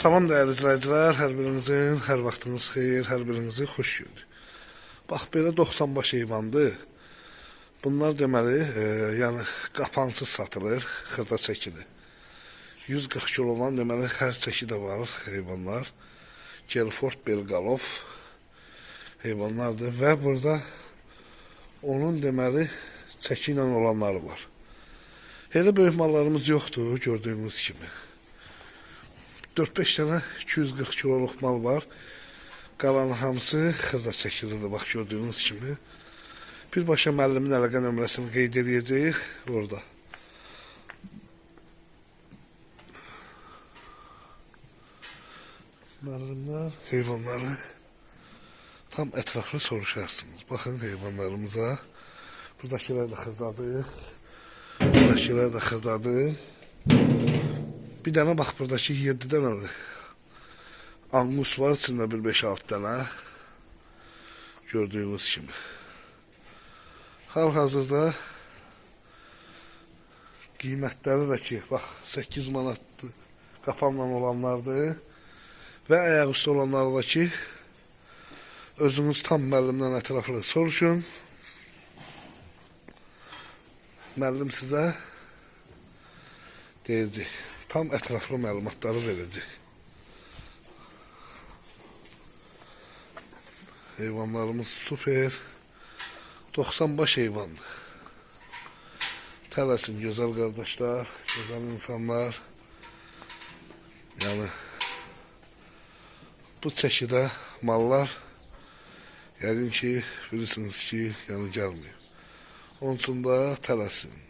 Salam dəyərli izləyicilər, hər birinizin hər vaxtınız xeyir, hər birinizi xoş gördük. Bax belə 90 baş heyvandır. Bunlar deməli, e, yəni qapansız satılır, xırda çəkili. 140 kilodan deməli hər çəki də var heyvanlar. Gelford Belgalov heyvanlardır və burada onun deməli çəki ilə olanları var. Elə böyük mallarımız yoxdur gördüyünüz kimi. 4-5 dənə 240 kiloluq mal var. Qalan hamısı xırda çəkilidir, bax gördüyünüz kimi. Birbaşa müəllimin əlaqə nömrəsini qeyd edəcəyik orada. Müəllimlər heyvanları tam ətraflı soruşarsınız. Baxın heyvanlarımıza. Buradakilər də xırdadır. Buradakilər də xırdadır. Bir dənə bax buradakı 7 dənədir. Angus var içində bir 5-6 dənə. Gördüyünüz kimi. Hal-hazırda qiymətləri də ki, bax 8 manatdır. Qapanla olanlardır. Və ayaq üstü olanları da özünüz tam müəllimdən ətraflı soruşun. Müəllim sizə deyəcək. Tam ətraflı məlumatları verəcək. Heyvanlarımız süper. 90 baş heyvandır. Tələsin gözəl qardaşlar, gözəl insanlar. Yəni bu çəkidə mallar yəqin ki bilirsiniz ki, yəni gəlmir. Onun üçün də tələsin.